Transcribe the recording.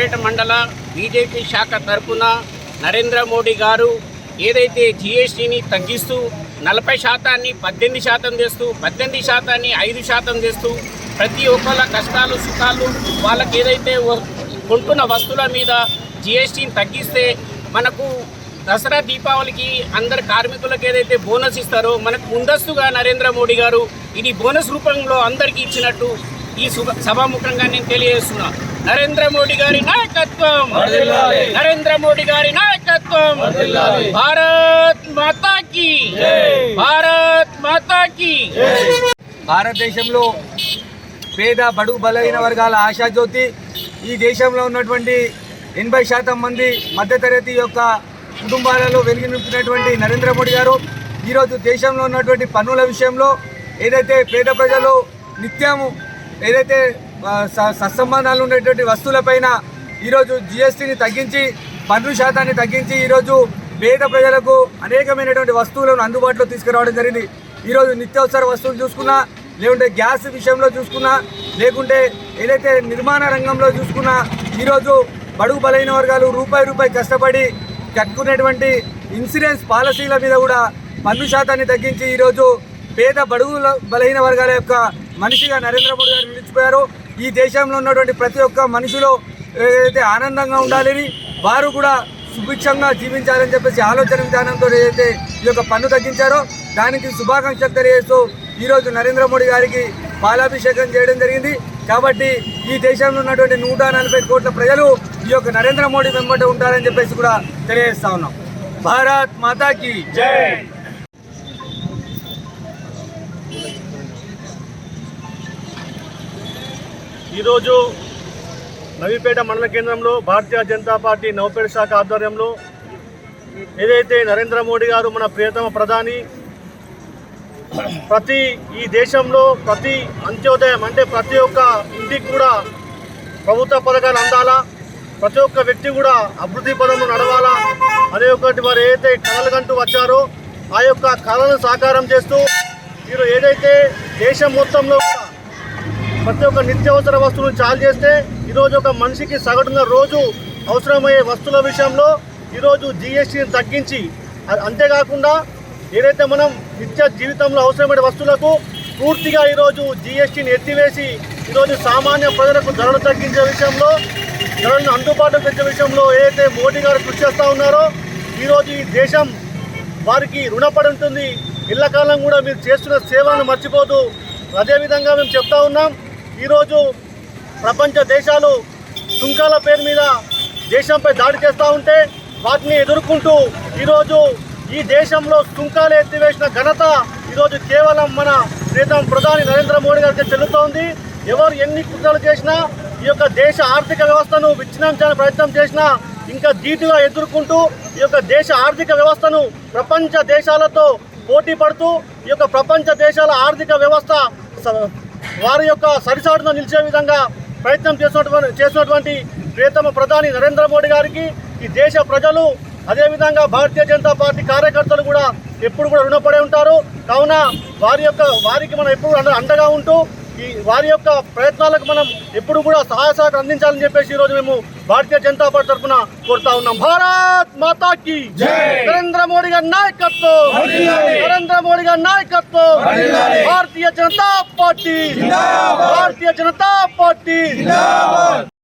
నవిపేట మండల బీజేపీ శాఖ తరపున నరేంద్ర మోడీ గారు ఏదైతే జిఎస్టీని తగ్గిస్తూ నలభై శాతాన్ని పద్దెనిమిది శాతం చేస్తూ పద్దెనిమిది శాతాన్ని ఐదు శాతం చేస్తూ ప్రతి ఒక్కళ్ళ కష్టాలు సుఖాలు వాళ్ళకి ఏదైతే కొంటున్న వస్తువుల మీద జిఎస్టీని తగ్గిస్తే మనకు దసరా దీపావళికి అందరు కార్మికులకు ఏదైతే బోనస్ ఇస్తారో మనకు ముందస్తుగా నరేంద్ర మోడీ గారు ఇది బోనస్ రూపంలో అందరికీ ఇచ్చినట్టు ఈ సభాముఖంగా నేను తెలియజేస్తున్నాను నరేంద్ర మోడీ గారి నాయకత్వం. నరేంద్ర మోడీ గారి నాయకత్వం. భారత్ మాతాకి. భారత్ మాతాకి. భారతదేశంలో పేద బడుగు బలహీన వర్గాల ఆశాజ్యోతి ఈ దేశంలో ఉన్నటువంటి ఎనభై శాతం మంది మధ్యతరగతి యొక్క కుటుంబాలలో వెలిగి నింపినటువంటి నరేంద్ర మోడీ గారు ఈరోజు దేశంలో ఉన్నటువంటి పన్నుల విషయంలో ఏదైతే పేద ప్రజలు నిత్యము ఏదైతే సత్సంబంధాలు ఉండేటువంటి వస్తువులపైన ఈరోజు జిఎస్టీని తగ్గించి పన్ను శాతాన్ని తగ్గించి ఈరోజు పేద ప్రజలకు అనేకమైనటువంటి వస్తువులను అందుబాటులో తీసుకురావడం జరిగింది. ఈరోజు నిత్యావసర వస్తువులు చూసుకున్నా లేకుంటే గ్యాస్ విషయంలో చూసుకున్నా లేకుంటే ఏదైతే నిర్మాణ రంగంలో చూసుకున్నా ఈరోజు బడుగు బలైన వర్గాలు రూపాయి రూపాయి కష్టపడి కట్టుకునేటువంటి ఇన్సూరెన్స్ పాలసీల మీద కూడా పన్ను శాతాన్ని తగ్గించి ఈరోజు పేద బడుగు బలహీన వర్గాల యొక్క మనిషిగా నరేంద్ర మోడీ గారు నిలిచిపోయారు. ఈ దేశంలో ఉన్నటువంటి ప్రతి ఒక్క మనిషిలో ఏదైతే ఆనందంగా ఉండాలని వారు కూడా సుభిక్షంగా జీవించాలని చెప్పేసి ఆలోచన విధానంతో ఏదైతే ఈ యొక్క పన్ను తగ్గించారో దానికి శుభాకాంక్షలు తెలియజేస్తూ ఈరోజు నరేంద్ర మోడీ గారికి పాలాభిషేకం చేయడం జరిగింది. కాబట్టి ఈ దేశంలో ఉన్నటువంటి నూట నలభై కోట్ల ప్రజలు ఈ యొక్క నరేంద్ర మోడీ వెంబట ఉంటారని చెప్పేసి కూడా తెలియజేస్తా ఉన్నాం. భారత్ మాతాకి జై! ఈరోజు నవీపేట మండల కేంద్రంలో భారతీయ జనతా పార్టీ నవపేట శాఖ ఆధ్వర్యంలో ఏదైతే నరేంద్ర మోడీ గారు మన ప్రియతమ ప్రధాని ప్రతి ఈ దేశంలో ప్రతి అంత్యోదయం అంటే ప్రతి ఒక్క ఇంటికి కూడా ప్రభుత్వ పథకాలు అందాలా ప్రతి ఒక్క వ్యక్తి కూడా అభివృద్ధి పదంలో నడవాలా అనే ఒకటి వారు ఏదైతే కళలు వచ్చారో ఆ యొక్క కళలను సాకారం చేస్తూ మీరు ఏదైతే దేశం మొత్తంలో కూడా ప్రతి ఒక్క నిత్యావసర వస్తువులను చాలు చేస్తే ఈరోజు ఒక మనిషికి సగటున రోజు అవసరమయ్యే వస్తువుల విషయంలో ఈరోజు జిఎస్టీని తగ్గించి అంతేకాకుండా ఏదైతే మనం నిత్య జీవితంలో అవసరమైన వస్తువులకు పూర్తిగా ఈరోజు జిఎస్టీని ఎత్తివేసి ఈరోజు సామాన్య ప్రజలకు ధరలు తగ్గించే విషయంలో ధరలను అందుబాటులో తెచ్చే విషయంలో ఏదైతే మోడీ గారు కృషి చేస్తూ ఉన్నారో ఈరోజు ఈ దేశం వారికి రుణపడి ఉంటుంది ఇళ్ళకాలం కూడా మీరు చేస్తున్న సేవలను మర్చిపోతూ అదేవిధంగా మేము చెప్తా ఉన్నాం ఈరోజు ప్రపంచ దేశాలు సుంకాల పేరు మీద దేశంపై దాడి చేస్తూ ఉంటే వాటిని ఎదుర్కొంటూ ఈరోజు ఈ దేశంలో సుంకాలు ఎత్తివేసిన ఘనత ఈరోజు కేవలం మన ప్రీతం ప్రధాని నరేంద్ర మోడీ గారికి చెల్లుతోంది. ఎవరు ఎన్ని కుట్రలు చేసినా ఈ యొక్క దేశ ఆర్థిక వ్యవస్థను విచ్ఛిన్నం ప్రయత్నం చేసినా ఇంకా ధీటుగా ఎదుర్కొంటూ ఈ యొక్క దేశ ఆర్థిక వ్యవస్థను ప్రపంచ దేశాలతో పోటీ పడుతూ ఈ యొక్క ప్రపంచ దేశాల ఆర్థిక వ్యవస్థ వారి యొక్క సరిసాటును నిలిచే విధంగా ప్రయత్నం చేసినటువంటి చేసినటువంటి ప్రియతమ ప్రధాని నరేంద్ర మోడీ గారికి ఈ దేశ ప్రజలు అదేవిధంగా భారతీయ జనతా పార్టీ కార్యకర్తలు కూడా ఎప్పుడు కూడా రుణపడే ఉంటారు. కావున వారి యొక్క వారికి మనం ఎప్పుడు అండగా ఉంటూ వారి యొక్క ప్రయత్నాలకు మనం ఎప్పుడు కూడా సహాయ సహకారం అందించాలని చెప్పేసి ఈరోజు మేము భారతీయ జనతా పార్టీ తరఫున కోరుతా ఉన్నాం. భారత్ మాతాకి నరేంద్ర మోడీ గారి నాయకత్వం! నరేంద్ర మోడీ గారి నాయకత్వం! భారతీయ జనతా పార్టీ! భారతీయ జనతా పార్టీ!